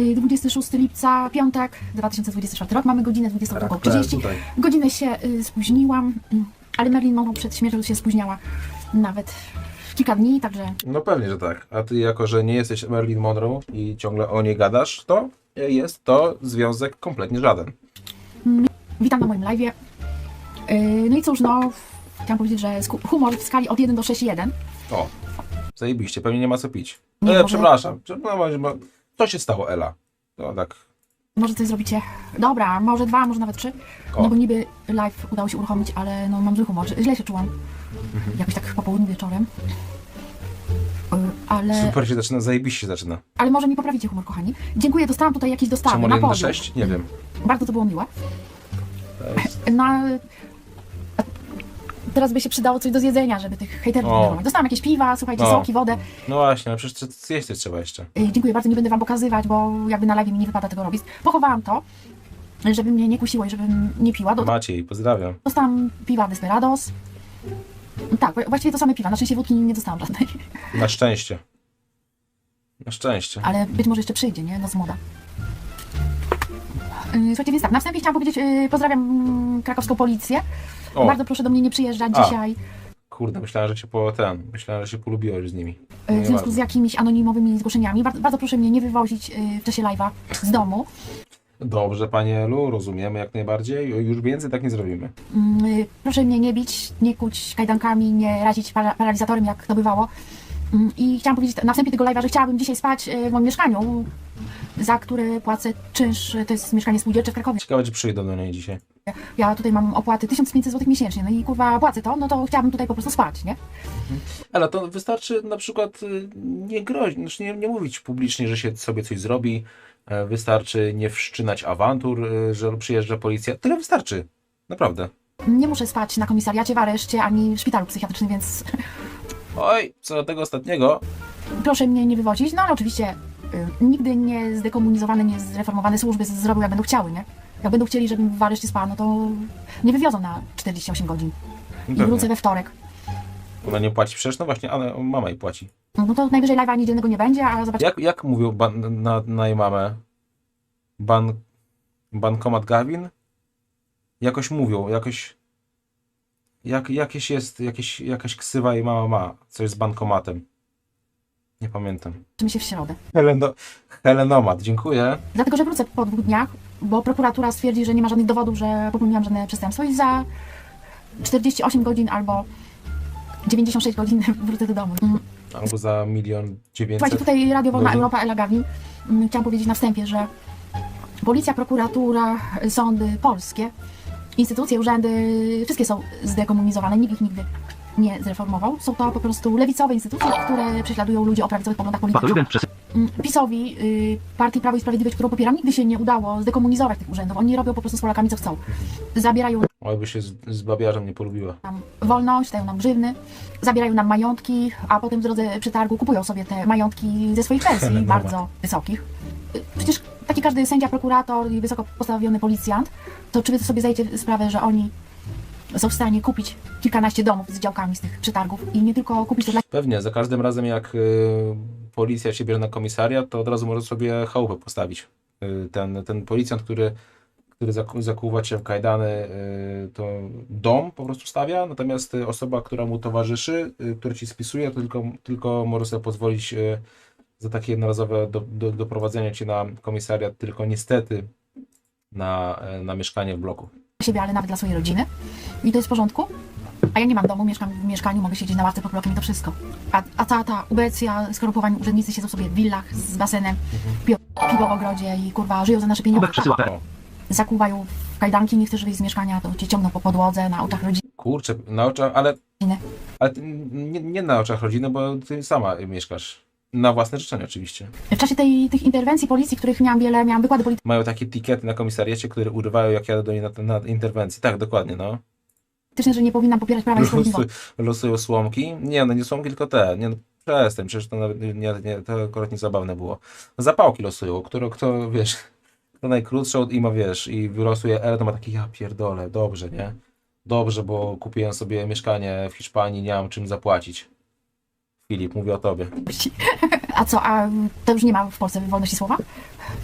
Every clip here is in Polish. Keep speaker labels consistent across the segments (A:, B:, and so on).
A: Y, 26 lipca, piątek, 2024 rok, mamy godzinę 22.30.
B: tutaj.
A: Godzinę się y, spóźniłam, mm, ale Marilyn Monroe przed śmiercią się spóźniała nawet kilka dni, także
B: No pewnie, że tak. A ty jako, że nie jesteś Marilyn Monroe i ciągle o niej gadasz, to jest to związek kompletnie żaden.
A: witam na moim live'ie. Y, No i cóż, no, chciałam powiedzieć, że humor w skali od 1 do 6,1.
B: O, zajebiście, pewnie nie ma co pić.
A: Nie,
B: E, przepraszam, przepraszam, co się stało, Ela? To tak,
A: Może coś zrobicie. Dobra, może dwa, może nawet trzy.
B: O.
A: No bo niby live udało się uruchomić, ale no mam zły humor. Źle się czułam.
B: Mhm.
A: Jakoś tak po południu wieczorem. Y, Ale,
B: super się zaczyna, zajebiście się zaczyna.
A: ale może mi poprawicie humor, kochani. Dziękuję, dostałam tutaj jakieś dostawy
B: Czemu
A: na
B: 1 do
A: podium.
B: 6? Nie wiem.
A: Bardzo to było miłe.
B: To jest-
A: No, teraz by się przydało coś do zjedzenia, żeby tych hejterów
B: O.
A: denerwować. Dostałam jakieś piwa, słuchajcie,
B: No.
A: soki, wodę.
B: No właśnie, no przecież tr- zjeść coś trzeba jeszcze.
A: Y, Dziękuję bardzo, nie będę wam pokazywać, bo jakby na live mi nie wypada tego robić. Pochowałam to, żeby mnie nie kusiło i żebym nie piła. Do,
B: Maciej, pozdrawiam.
A: dostałam piwa Desperados. Tak, wła- właściwie to same piwa. Na szczęście wódki nie dostałam żadnej.
B: Na szczęście. Na szczęście.
A: Ale być może jeszcze przyjdzie, nie? No z moda. Yy, Słuchajcie, więc tak, na wstępie chciałam powiedzieć, yy, pozdrawiam mm, krakowską policję.
B: O.
A: Bardzo proszę do mnie nie przyjeżdżać
B: A.
A: dzisiaj.
B: Kurde, myślałem, że się po ten, myślałem, że się polubiłeś z nimi.
A: yy,
B: Nie
A: W związku z jakimiś anonimowymi zgłoszeniami. Bardzo, bardzo proszę mnie nie wywozić yy, w czasie live'a z domu.
B: Dobrze, panie Elu, rozumiemy jak najbardziej. Już więcej tak nie zrobimy.
A: Yy, Proszę mnie nie bić, nie kuć kajdankami, nie razić para paralizatorem, jak to bywało. Yy, I chciałam powiedzieć na wstępie tego live'a, że chciałabym dzisiaj spać w moim mieszkaniu, za które płacę czynsz. To jest mieszkanie spółdzielcze w Krakowie.
B: Ciekawe, czy przyjdą do niej dzisiaj.
A: Ja tutaj mam opłaty 1500 zł miesięcznie, no i kurwa płacę to, no to chciałabym tutaj po prostu spać, nie?
B: Ale to wystarczy na przykład y, nie grozić, znaczy nie, nie mówić publicznie, że się sobie coś zrobi. E, Wystarczy nie wszczynać awantur, y, że przyjeżdża policja. Tyle wystarczy. Naprawdę.
A: Nie muszę spać na komisariacie, w areszcie, ani w szpitalu psychiatrycznym, więc
B: Oj, co do tego ostatniego,
A: proszę mnie nie wywozić. No ale oczywiście nigdy nie zdekomunizowane, nie zreformowane służby zrobią jak będą chciały, nie? Jak będą chcieli, żebym w areszcie spała, no to nie wywiozą na 48 godzin. I
B: Pewnie.
A: wrócę we wtorek.
B: ona nie płaci przecież, no właśnie, ale mama jej płaci.
A: No to najwyżej live'a niedzielnego nie będzie, a zobaczymy.
B: Jak, jak mówił ban, na, na jej mamę? Ban, bankomat Gawin? Jakoś mówią, jakoś... Jak, jakieś jest, jakieś, jakaś ksywa jej mama ma, coś z bankomatem. Nie pamiętam.
A: się w środę.
B: Heleno, Helenomat, dziękuję.
A: Dlatego, że wrócę po dwóch dniach, bo prokuratura stwierdzi, że nie ma żadnych dowodów, że popełniłam żadne przestępstwo i za 48 godzin albo 96 godzin wrócę do domu. Mm,
B: Albo za milion
A: Słuchajcie,
B: dziewięćset.
A: tutaj Radio Wolna. Europa, Ela Gawin. Mm, Chciałam powiedzieć na wstępie, że policja, prokuratura, sądy polskie, instytucje, urzędy, wszystkie są zdekomunizowane, nikt ich nigdy nie zreformował. Są to po prostu lewicowe instytucje, które prześladują ludzi o prawicowych poglądach politycznych. Mm, PiSowi, y, partii Prawo i Sprawiedliwość, którą popieram, nigdy się nie udało zdekomunizować tych urzędów. Oni robią po prostu z Polakami co chcą. Zabierają
B: Oj, by się z, z babiarzem nie polubiła.
A: nam wolność, dają nam grzywny, zabierają nam majątki, a potem w drodze przetargu kupują sobie te majątki ze swoich pensji, bardzo wysokich. Y, Przecież taki każdy sędzia, prokurator i wysoko postawiony policjant, to czy wy sobie zdajecie sprawę, że oni są w stanie kupić kilkanaście domów z działkami z tych przetargów i nie tylko kupić to dla
B: Pewnie, za każdym razem jak y, policja się bierze na komisariat, to od razu może sobie chałupę postawić. Y, ten, ten policjant, który, który zaku, zakuwa cię w kajdany, y, to dom po prostu stawia, natomiast y, osoba, która mu towarzyszy, y, która ci spisuje, to tylko, tylko może sobie pozwolić y, za takie jednorazowe do, do, doprowadzenie cię na komisariat, tylko niestety na, y, na mieszkanie w bloku.
A: siebie, ale nawet dla swojej rodziny. I to jest w porządku. A ja nie mam domu, mieszkam w mieszkaniu, mogę siedzieć na ławce pod blokiem i to wszystko. A, a ta, ta ubecja, skorumpowani urzędnicy siedzą sobie w willach z basenem, piją piwo w ogrodzie i kurwa żyją za nasze pieniądze.
B: O,
A: Zakuwają w kajdanki, nie chcesz wyjść z mieszkania, to cię ciągną po podłodze na oczach rodziny.
B: kurczę, na oczach, ale Ale ty nie, nie na oczach rodziny, bo ty sama mieszkasz. Na własne życzenie oczywiście.
A: W czasie tej, tych interwencji policji, których miałam wiele, miałam wykłady
B: Mają takie etykiety na komisariacie, które urywają jak jadę do niej na, na interwencji. Tak, dokładnie, no.
A: Polityczne, że nie powinnam popierać prawa i
B: Losuj,
A: sprawiedliwości.
B: losują słomki. Nie, no nie słomki, tylko te. Nie, no, przestań, przecież to nawet nie, nie, to akurat nie zabawne było. Zapałki losują, które, kto, wiesz, kto najkrótszą i ma, wiesz, i wylosuje L, to ma taki, ja pierdolę, dobrze, nie? Dobrze, bo kupiłem sobie mieszkanie w Hiszpanii, nie mam czym zapłacić. Filip, mówię o tobie.
A: A co, a to już nie ma w Polsce wolności słowa?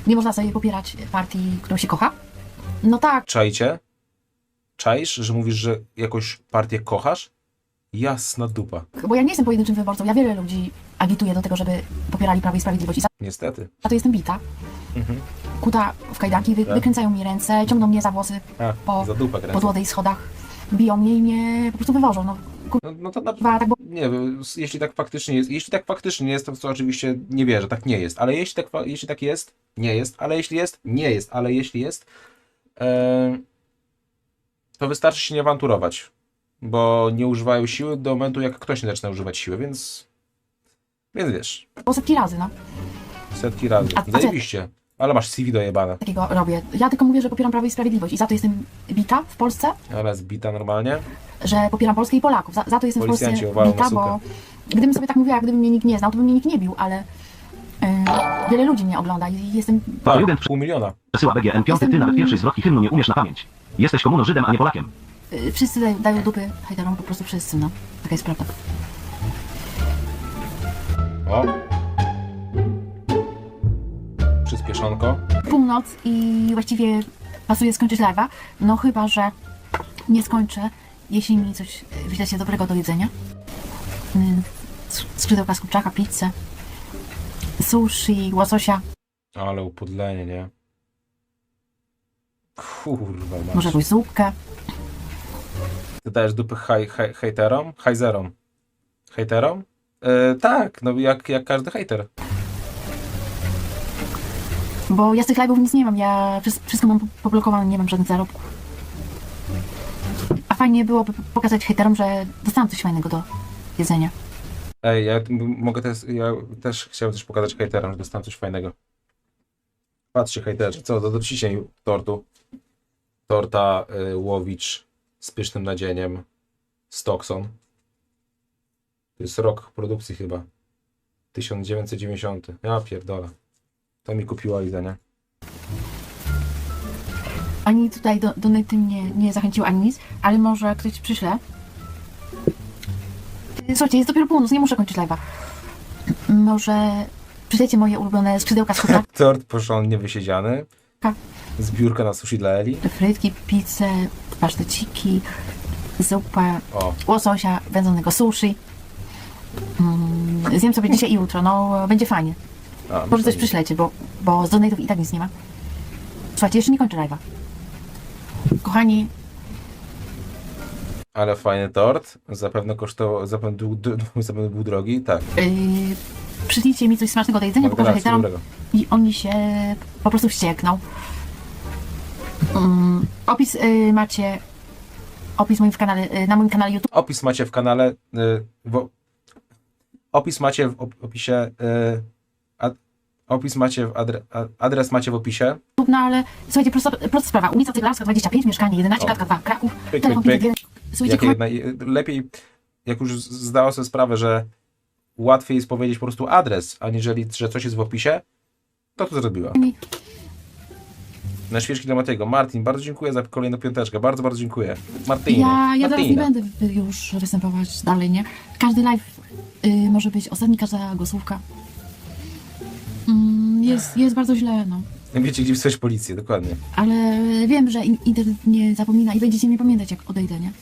A: Nie można sobie popierać partii, którą się kocha? No tak,
B: Czajcie? Czaisz, że mówisz, że jakąś partię kochasz? Jasna dupa.
A: bo ja nie jestem pojedynczym wyborcą. Ja wiele ludzi agituję do tego, żeby popierali Prawo i Sprawiedliwość. I za
B: Niestety.
A: to jestem bita.
B: Mhm.
A: Kuta w kajdanki, wy,
B: Tak.
A: wykręcają mi ręce, ciągną mnie za włosy
B: A,
A: Po-
B: za dupę kręcę.
A: schodach, biją mnie i mnie po prostu wywożą. No,
B: No, no to na,
A: kurwa, tak
B: nie wiem, jeśli tak faktycznie jest, jeśli tak faktycznie jest, to co oczywiście nie wierzę, tak nie jest, ale jeśli tak, fa- jeśli tak jest, nie jest, ale jeśli jest, nie jest, ale jeśli jest, em, to wystarczy się nie awanturować, bo nie używają siły do momentu, jak ktoś nie zaczyna używać siły, więc, więc wiesz,
A: po setki razy, no.
B: setki razy,
A: A- a co-
B: zajebiście, ale masz CV dojebane,
A: Takiego robię. Ja tylko mówię, że popieram Prawo i Sprawiedliwość i za to jestem bita w Polsce,
B: ale zbita normalnie,
A: że popieram Polskę i Polaków. Za, za to jestem w Polsce bita, bo gdybym sobie tak mówiła, gdyby mnie nikt nie znał, to by mnie nikt nie bił, ale wiele ludzi mnie ogląda i jestem
B: tak,
C: Jugend
B: pół miliona,
C: przesyła BGN 5, ty nawet pierwszy zwrotki hymnu nie umiesz na pamięć. Jesteś komuno Żydem, a nie Polakiem.
A: yy, wszyscy dają, dają dupy hejterom, po prostu wszyscy, no. Taka jest prawda.
B: o, przyspieszonko,
A: Północ i właściwie pasuje skończyć live'a, no chyba, że nie skończę, jeśli mi coś yy, wyślecie dobrego do jedzenia. Yy, sk- Skrzydełka z kurczaka, pizzę, sushi, łososia,
B: Ale upodlenie, nie? Kurwa,
A: może jakąś zupkę.
B: Ty dajesz dupy hej, hej, hejterom? Hejzerom? Hejterom? E, tak, no jak, jak każdy hejter.
A: Bo ja z tych live'ów nic nie mam, ja wszy- wszystko mam poblokowane, nie mam żadnych zarobków. A fajnie byłoby pokazać hejterom, że dostałam coś fajnego do jedzenia.
B: Ej, ja mogę też, ja też chciałem coś pokazać hejterom, że dostałem coś fajnego. Patrzcie hejterzy, co, to dotrzcie mi tortu. Torta y, Łowicz z pysznym nadzieniem Stockson. To jest rok produkcji chyba. 1990. Ja pierdolę. To mi kupiła Liza, nie?
A: Ani tutaj do, do mnie nie zachęcił ani nic, ale może ktoś przyśle. Yy, Słuchajcie, jest dopiero północ, nie muszę kończyć live'a. Może przyślecie moje ulubione skrzydełka z kurczaka,
B: Tort porządnie wysiedziany.
A: Tak.
B: Zbiórka na sushi dla Eli.
A: frytki, pizzę, paszteciki, zupę,
B: O,
A: łososia, wędzonego sushi. Mm, zjem sobie dzisiaj i jutro, no będzie fajnie.
B: a,
A: Może coś przyślecie, bo, bo z donate'ów i tak nic nie ma. Słuchajcie, jeszcze nie kończę live'a. Kochani,
B: Ale fajny tort. Zapewne kosztował, zapewne, d- zapewne był drogi. Tak.
A: yy, przyślijcie mi coś smacznego do jedzenia, pokażę
B: Gratulacje,
A: hejterom
B: dobrego.
A: i oni się po prostu wściekną. Mm, opis yy, macie, opis moim w kanale, yy, na moim kanale YouTube.
B: Opis macie w kanale. Y, w, opis macie w op, opisie. Y, ad, opis macie w adre, a- adres macie w opisie.
A: No ale słuchajcie, prosta, prosta sprawa. Ulica Cyglarska 25, mieszkanie 11,
B: O.
A: klatka 2, Kraków,
B: pyk,
A: telefon
B: pyk.
A: 511. Słuchajcie,
B: Jak lepiej, jak już zdała sobie sprawę, że łatwiej jest powiedzieć po prostu adres, aniżeli że coś jest w opisie, to to zrobiła. Na świeczki dla Matego. Martin, bardzo dziękuję za kolejną piąteczkę. Bardzo, bardzo dziękuję. Martynie.
A: Ja, ja teraz nie będę już występować dalej, nie? Każdy live y, może być ostatni, każda głosówka. Mm, jest, jest bardzo źle, no.
B: Wiecie, gdzie wysłać policję, dokładnie.
A: Ale wiem, że in- internet nie zapomina i będziecie mnie pamiętać, jak odejdę, nie?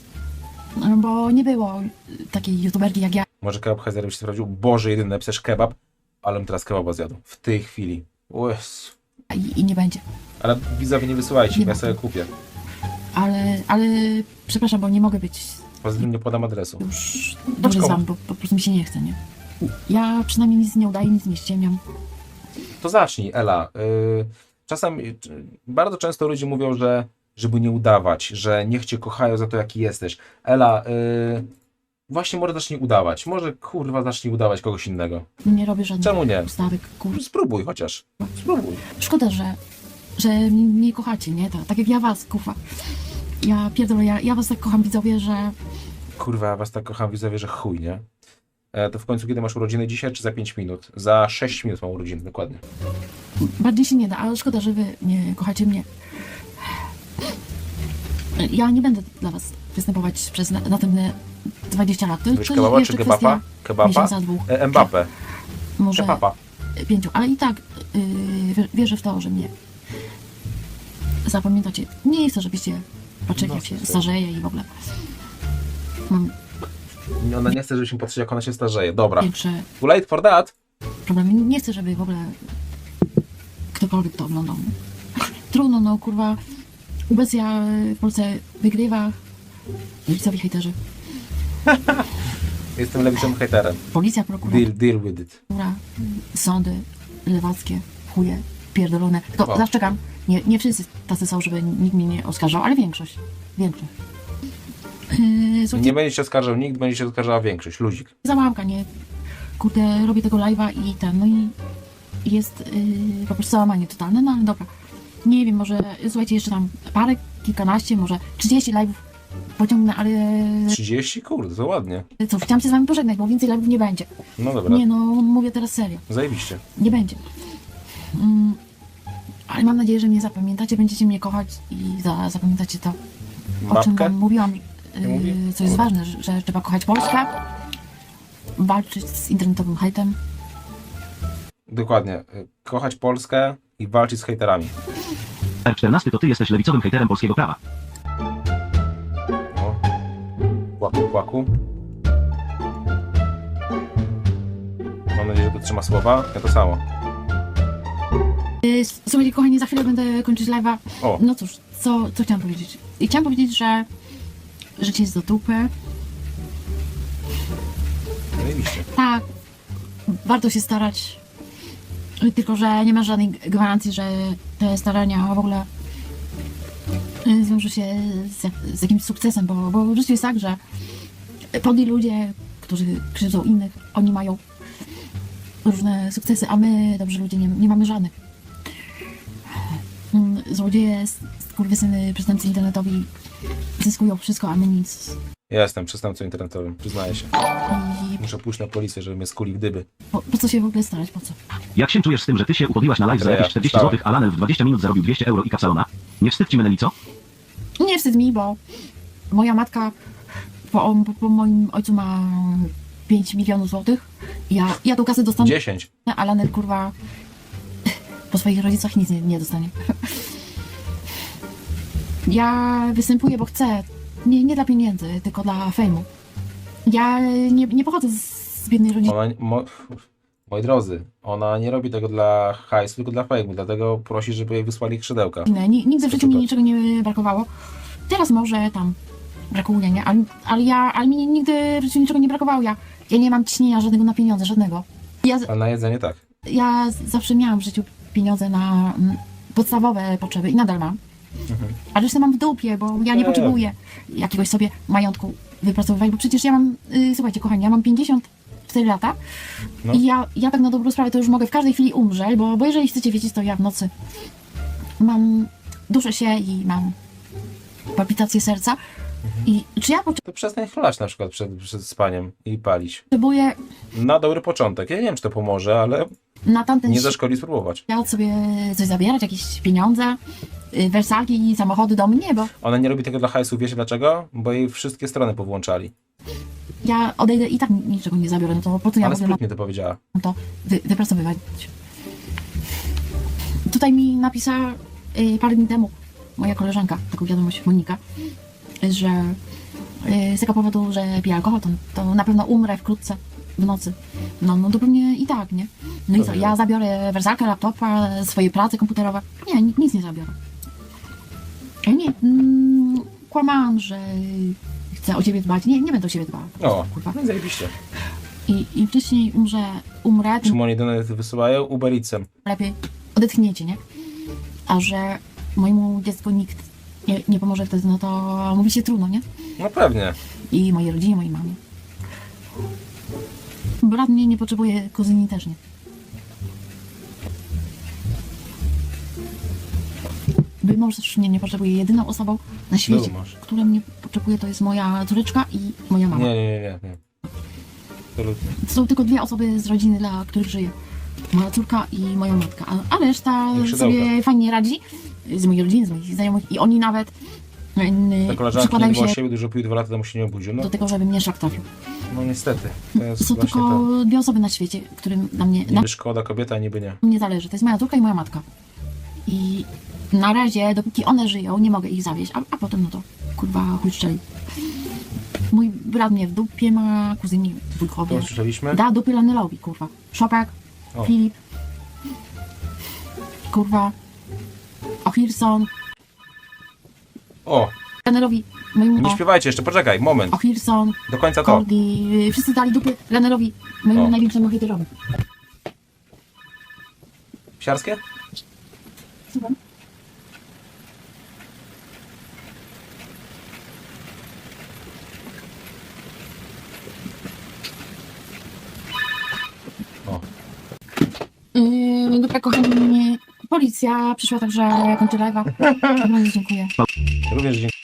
A: No, Bo nie było takiej youtuberki jak ja.
B: Może kebab Heiser by się sprawdził. Boże, jedyny napiszesz kebab, ale bym teraz kebaba zjadł. W tej chwili. Jezu.
A: I, i nie będzie.
B: Ale widzowie nie wysyłajcie,
A: Nie
B: ja sobie kupię.
A: Ale, ale przepraszam, bo nie mogę być
B: Poza tym nie podam adresu.
A: już dłużej z
B: komu?
A: wami, bo po prostu mi się nie chce, nie? Ja przynajmniej nic nie udaję, nic nie ściemniam.
B: To zacznij, Ela. Y, Czasem, y, bardzo często ludzie mówią, że żeby nie udawać, że niech cię kochają za to, jaki jesteś. Ela, y, właśnie może zacznij udawać. Może kurwa zacznij udawać kogoś innego.
A: Nie robię żadnych
B: Czemu nie?
A: ustawek, kur...
B: Spróbuj chociaż. Spróbuj.
A: Szkoda, że, że mnie nie kochacie, nie? Tak, tak jak ja was, kurwa. Ja pierdolę, ja, ja was tak kocham, widzowie, że
B: Kurwa, ja was tak kocham, widzowie, że chuj, nie? E, to w końcu kiedy masz urodziny dzisiaj, czy za 5 minut? Za 6 minut mam urodziny, dokładnie.
A: bardziej się nie da, ale szkoda, że wy nie kochacie mnie. Ja nie będę dla was występować przez na, następne 20 lat. To, to
B: kebaba czy
A: jeszcze
B: kebaba?
A: kwestia
B: Kebaba?
A: miesiąca, dwóch.
B: E, Mbappe.
A: Może
B: Kebaba.
A: pięciu, ale i tak yy, wierzę w to, że mnie zapamiętacie. Nie chcę, żebyście patrzyli,
B: No,
A: jak się
B: to-
A: starzeję i w ogóle mam
B: Ona nie chce, żebyśmy patrzyli, jak ona się starzeje. Dobra.
A: większe
B: Too late for that.
A: problemy. Nie chcę, żeby w ogóle ktokolwiek to oglądał. Trudno, no kurwa. Ubecja w Polsce wygrywa. Lewicowi hejterzy.
B: Jestem lewicowym hejterem.
A: Policja, prokuratura,
B: Deal, deal with it.
A: sądy lewackie, chuje, pierdolone. To
B: O.
A: zaszczekam. Nie, nie wszyscy tacy są, żeby nikt mnie nie oskarżał, ale większość. Większość. Yy, słuchajcie,
B: Nie będzie się oskarżał nikt, będzie się oskarżała większość. Luzik.
A: załamka, nie? Kurde, robię tego live'a i ten, no i jest yy, po prostu załamanie totalne, no ale dobra. Nie wiem, może, słuchajcie, jeszcze tam parę, kilkanaście, może 30 live'ów pociągnę, ale
B: 30? Kurde, to ładnie.
A: cóż, chciałam się z wami pożegnać, bo więcej live'ów nie będzie.
B: No dobra.
A: Nie no, mówię teraz serio.
B: Zajebiście.
A: Nie będzie. Mm, ale mam nadzieję, że mnie zapamiętacie, będziecie mnie kochać i za, zapamiętacie to, o czym
B: Babkę?
A: wam mówiłam, yy, co jest ważne, że, że trzeba kochać Polskę, walczyć z internetowym hejtem.
B: Dokładnie. Y, Kochać Polskę i walczyć z hejterami.
C: R14 to ty jesteś lewicowym hejterem polskiego prawa.
B: O. Płaku, płaku. Mam nadzieję, że dotrzyma słowa. Ja to samo.
A: Yy, Słuchajcie, kochani, za chwilę będę kończyć live'a.
B: O.
A: No cóż, co, co chciałam powiedzieć? I chciałam powiedzieć, że życie jest do dupy.
B: Zajebiście.
A: Tak, warto się starać. Tylko, że nie ma żadnej gwarancji, że starania w ogóle y, zwiążą się z, jak- z jakimś sukcesem, bo, bo w życiu jest tak, że podli ludzie, którzy krzywdzą innych, oni mają różne sukcesy, a my, dobrzy ludzie, nie, nie mamy żadnych. Mm, Złodzieje, skurwysyny, przestępcy internetowi zyskują wszystko, a my nic.
B: Ja jestem przestępcą internetowym, przyznaję się.
A: I
B: Muszę pójść na policję, żeby mnie skuli gdyby.
A: po, po co się w ogóle starać, po co?
C: Jak się czujesz z tym, że ty się upodliłaś na live za jakieś 40
B: wstałem.
C: zł, a Lanel w 20 minut zarobił 200 euro i kapsalona? Nie wstyd ci Meneli, co?
A: Nie wstyd mi, bo moja matka po, po, po moim ojcu ma 5 milionów złotych. Ja, ja tą kasę dostanę,
B: 10.
A: a Laner kurwa po swoich rodzicach nic nie, nie dostanie. Ja występuję, bo chcę. Nie, nie dla pieniędzy, tylko dla fejmu. Ja nie, nie pochodzę z, z biednej rodziny.
B: Ona, mo, moi drodzy, ona nie robi tego dla hajsu, tylko dla fejmu, dlatego prosi, żeby jej wysłali skrzydełka.
A: Ni- Nigdy w życiu mi
B: Super.
A: niczego nie brakowało. Teraz może tam brakuje, nie? Ale, ale ja, ale mi nigdy w życiu niczego nie brakowało. Ja, ja nie mam ciśnienia żadnego na pieniądze, żadnego. Ja, z-
B: A na jedzenie tak.
A: ja z- zawsze miałam w życiu pieniądze na mm, podstawowe potrzeby i nadal mam. A resztę mam w dupie, bo ja nie
B: Nie.
A: potrzebuję jakiegoś sobie majątku wypracowywać, bo przecież ja mam, y, słuchajcie kochani, ja mam 54 lata
B: No.
A: i ja, ja tak na dobrą sprawę to już mogę w każdej chwili umrzeć, bo, bo jeżeli chcecie wiedzieć, to ja w nocy mam, duszę się i mam palpitację serca i czy ja
B: To przestań chlać na przykład przed, przed spaniem i palić.
A: potrzebuję
B: Na dobry początek. Ja nie wiem, czy to pomoże, ale
A: na tamten
B: nie zaszkodzi spróbować.
A: sobie coś zabierać, jakieś pieniądze, y, wersalki, samochody, domy, nie, bo
B: Ona nie robi tego dla hajsu, wiecie dlaczego? Bo jej wszystkie strony powłączali.
A: ja odejdę i tak niczego nie zabiorę, no to po co ja
B: Ale
A: w ogóle mam
B: sprytnie to powiedziała.
A: to wy, wypracowywać. Tutaj mi napisała y, parę dni temu moja koleżanka, taką wiadomość Monika, że y, z tego powodu, że piję alkohol, to, to na pewno umrę wkrótce w nocy. No, no to pewnie i tak, nie? No i co, ja zabiorę wersalkę, laptopa, swoje prace komputerowe? Nie, ni- nic nie zabiorę. Ja nie, mm, kłamałam, że chcę o ciebie dbać. Nie, nie będę o ciebie dbała.
B: O,
A: Kurwa.
B: no i zajebiście.
A: I im wcześniej umrze, umrę,
B: Czemu oni donety wysyłają? Uber Eatsem.
A: lepiej odetchniecie, nie? A że mojemu dziecku nikt nie, nie pomoże wtedy, no to mówi się trudno, nie?
B: No pewnie.
A: I mojej rodzinie, mojej mamie. Brat mnie nie potrzebuje, kuzyni też nie. Wy mąż mnie nie potrzebuje. Jedyną osobą na świecie, która mnie potrzebuje, to jest moja córeczka i moja mama.
B: Nie, nie, nie, nie. nie. Absolutnie.
A: Są tylko dwie osoby z rodziny, dla których żyję. Moja córka i moja matka. A, a reszta sobie fajnie radzi z mojej rodziny, z moich znajomych. I oni nawet Yy,
B: Ta koleżanka nie
A: się
B: siebie, dużo pił dwa lata, temu się nie obudził. No,
A: do tego, żeby mnie szlak trafił.
B: no niestety. To jest
A: Są tylko
B: to.
A: dwie osoby na świecie, którym na mnie, na
B: Niby szkoda kobieta, niby nie.
A: mnie zależy. To jest moja córka i moja matka. I na razie, dopóki one żyją, nie mogę ich zawieść, a, a potem no to kurwa chuj szczeli. Mój brat mnie w dupie ma, kuzyni
B: To
A: wujkowie.
B: usłyszeliśmy.
A: Da dupy Lanelowi, kurwa. Szopek,
B: O.
A: Filip, kurwa, Ohilson,
B: O,
A: Lanelowi, mojemu
B: nie śpiewajcie jeszcze, poczekaj, moment.
A: Ohilson,
B: Do końca to.
A: Y, wszyscy dali dupy Lanelowi, mojemu
B: O.
A: największemu hejterowi.
B: Psiarskie? O,
A: Dobra, kochani, policja przyszła, także live'a. Bardzo dziękuję.
B: również dziękuję.